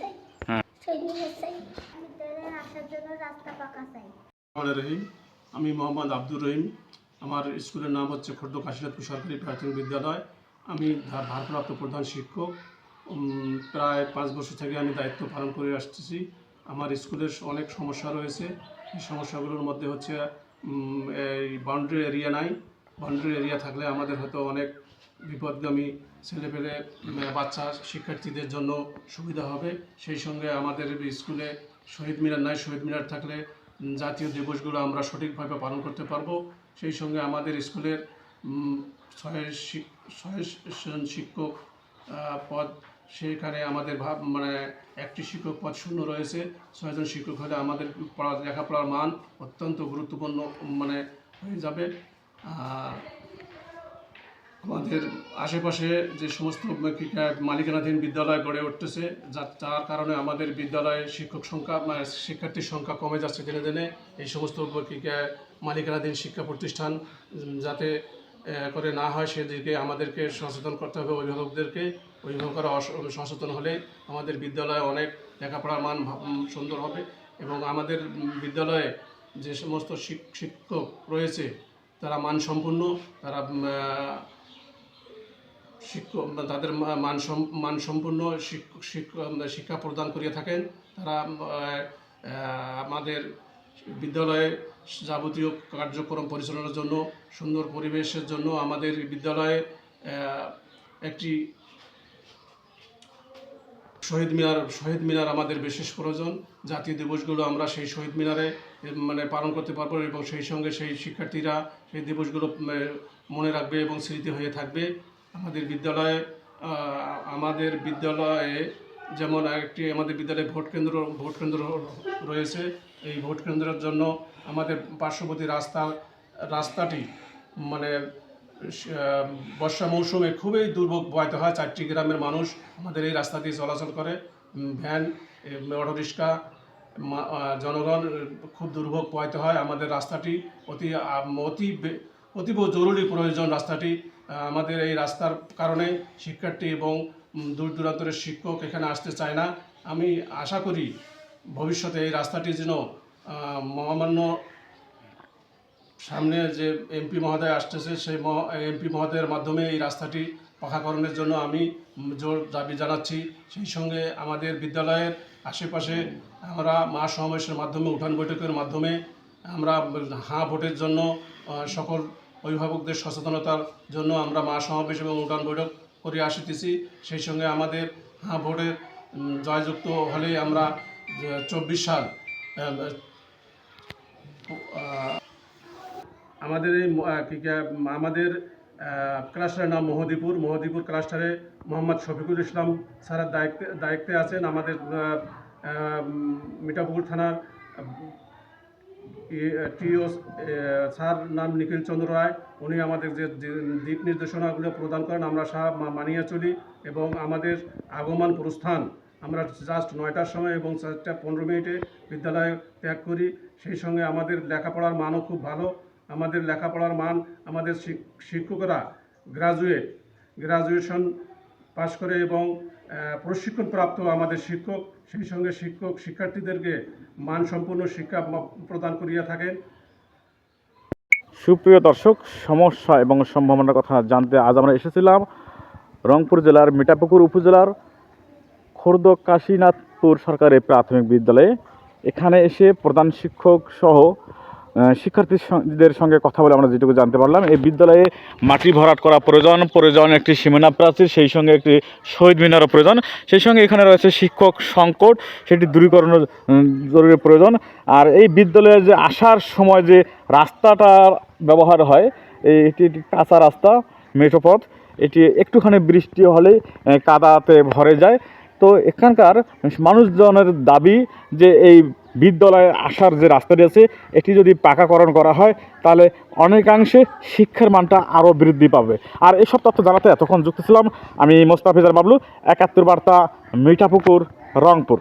চাই। হ্যাঁ। রহিম আমি মোহাম্মদ আব্দুর রহিম। আমার স্কুলের নাম হচ্ছে খোর্দ কাশীনাথপুর সরকারি প্রাথমিক বিদ্যালয়। আমি ভারপ্রাপ্ত প্রধান শিক্ষক। প্রায় পাঁচ বছর থেকে আমি দায়িত্ব পালন করে আসতেছি। আমার স্কুলের অনেক সমস্যা রয়েছে। এই সমস্যাগুলোর মধ্যে হচ্ছে এই বাউন্ডারি এরিয়া নাই। বাউন্ডারি এরিয়া থাকলে আমাদের হয়তো অনেক বিপদগামী ছেলেপেলে বাচ্চা শিক্ষার্থীদের জন্য সুবিধা হবে। সেই সঙ্গে আমাদের স্কুলে শহীদ মিনার নাই, শহীদ মিনার থাকলে জাতীয় দিবসগুলো আমরা সঠিকভাবে পালন করতে পারব। সেই সঙ্গে আমাদের স্কুলের ছয় শিক- শিক্ষক পদ, সেখানে আমাদের ভাব মানে একটি শিক্ষক পদ শূন্য রয়েছে। ছয়জন শিক্ষক হলে আমাদের পড়া, লেখাপড়ার মান অত্যন্ত গুরুত্বপূর্ণ মানে হয়ে যাবে। আর আমাদের আশেপাশে যে সমস্ত মালিকানাধীন বিদ্যালয় গড়ে উঠতেছে, যা- তার কারণে আমাদের বিদ্যালয়ে শিক্ষক সংখ্যা শিক্ষার্থীর সংখ্যা কমে যাচ্ছে দিনে দিনে। এই সমস্ত মালিকানাধীন শিক্ষা প্রতিষ্ঠান যাতে করে না হয় সেদিকে আমাদেরকে সচেতন করতে হবে অভিভাবকদেরকে। অভিভাবকরা সচেতন হলে আমাদের বিদ্যালয়ে অনেক লেখাপড়ার মান সুন্দর হবে এবং আমাদের বিদ্যালয়ে যে সমস্ত শিক- শিক্ষক রয়েছে, তারা মানসম্পন্ন, তারা শিক্ষক তাদের মান সম- মানসম্পন্ন শিক্ষা প্রদান করিয়া থাকেন। তারা আমাদের বিদ্যালয়ে যাবতীয় কার্যক্রম পরিচালনার জন্য, সুন্দর পরিবেশের জন্য আমাদের বিদ্যালয়ে একটি শহীদ মিনার শহীদ মিনার আমাদের বিশেষ প্রয়োজন। জাতীয় দিবসগুলো আমরা সেই শহীদ মিনারে মানে পালন করতে পারব এবং সেই সঙ্গে সেই শিক্ষার্থীরা সেই দিবসগুলো মনে রাখবে এবং স্মৃতি হয়ে থাকবে। আমাদের বিদ্যালয়ে আমাদের বিদ্যালয়ে যেমন একটি আমাদের বিদ্যালয়ে ভোট কেন্দ্র ভোট কেন্দ্র রয়েছে। এই ভোট কেন্দ্রের জন্য আমাদের পার্শ্ববর্তী রাস্তা, রাস্তাটি মানে বর্ষা মৌসুমে খুবই দুর্ভোগ বয়তে হয়। চারটি গ্রামের মানুষ আমাদের এই রাস্তা দিয়ে চলাচল করে। ভ্যান অটো রিক্সা জনগণ খুব দুর্ভোগ পোয়াইতে হয় আমাদের রাস্তাটি। অতি অতি অতীব জরুরি প্রয়োজন রাস্তাটি। আমাদের এই রাস্তার কারণে শিক্ষার্থী এবং দূর দূরান্তরের শিক্ষক এখানে আসতে চায় না। আমি আশা করি ভবিষ্যতে এই রাস্তাটি যেন মহামান্য সামনে যে এমপি মহোদয় আসতেছে, সেই এমপি মহোদয়ের মাধ্যমে এই রাস্তাটি পাকাকরণের জন্য আমি জোর দাবি জানাচ্ছি। সেই সঙ্গে আমাদের বিদ্যালয়ের আশেপাশে আমরা মা সমাবেশের মাধ্যমে, উঠান বৈঠকের মাধ্যমে আমরা হাঁ ভোটের জন্য সকল অভিভাবকদের সচেতনতার জন্য আমরা মা সমাবেশ এবং উঠান বৈঠক করে আসিতেছি। সেই সঙ্গে আমাদের হাঁ ভোটের জয়যুক্ত হলে আমরা চব্বিশ সাল আমাদের এই আমাদের ক্লাস্টারের নাম মহদীপুর। মহদীপুর ক্লাস্টারে মোহাম্মদ শফিকুল ইসলাম স্যারের দায়িত্বে দায়িত্বে আছেন। আমাদের মিঠাপুকুর থানার টিও স্যার নাম নিখিল চন্দ্র রায়। উনি আমাদের যে দিক নির্দেশনাগুলো প্রদান করেন, আমরা সব মানিয়ে চলি এবং আমাদের আগমন প্রস্থান। আমরা জাস্ট নয়টার সময় এবং চারটা পনেরো মিনিটে বিদ্যালয়ে ত্যাগ করি। সেই সঙ্গে আমাদের লেখাপড়ার মানও খুব ভালো। আমাদের লেখাপড়ার মান আমাদের শিক্ষকরা গ্রাজুয়েট গ্রাজুয়েশন পাশ করে এবং প্রশিক্ষণপ্রাপ্ত আমাদের শিক্ষক, সেই সঙ্গে শিক্ষক শিক্ষার্থীদেরকে মানসম্পন্ন শিক্ষা প্রদান করিয়া থাকেন। সুপ্রিয় দর্শক, সমস্যা এবং সম্ভাবনার কথা জানতে আজ আমরা এসেছিলাম রংপুর জেলার মিঠাপুকুর উপজেলার খোর্দ কাশীনাথপুর সরকারি প্রাথমিক বিদ্যালয়ে। এখানে এসে প্রধান শিক্ষক সহ শিক্ষার্থীদের সঙ্গে কথা বলে আমরা যেটুকু জানতে পারলাম, এই বিদ্যালয়ে মাটি ভরাট করা প্রয়োজন প্রয়োজন একটি সীমানা প্রাচীর, সেই সঙ্গে একটি শহীদ মিনারও প্রয়োজন, সেই সঙ্গে এখানে রয়েছে শিক্ষক সংকট, সেটি দূরীকরণের জরুরি প্রয়োজন। আর এই বিদ্যালয়ে যে আসার সময় যে রাস্তাটার ব্যবহার হয়, এই এটি একটি কাঁচা রাস্তা মেঠোপথ এটি একটুখানি বৃষ্টি হলে কাদাতে ভরে যায়। তো এখানকার মানুষজনের দাবি যে এই বিদ্যালয়ে আসার যে রাস্তাটি আছে এটি যদি পাকাকরণ করা হয়, তাহলে অনেকাংশে শিক্ষার মানটা আরও বৃদ্ধি পাবে। আর এসব তথ্য জানাতে এতক্ষণ যুক্ত ছিলাম আমি মোস্তাফিজার বাবলু। একাত্তর বার্তা মিঠাপুকুর, রংপুর।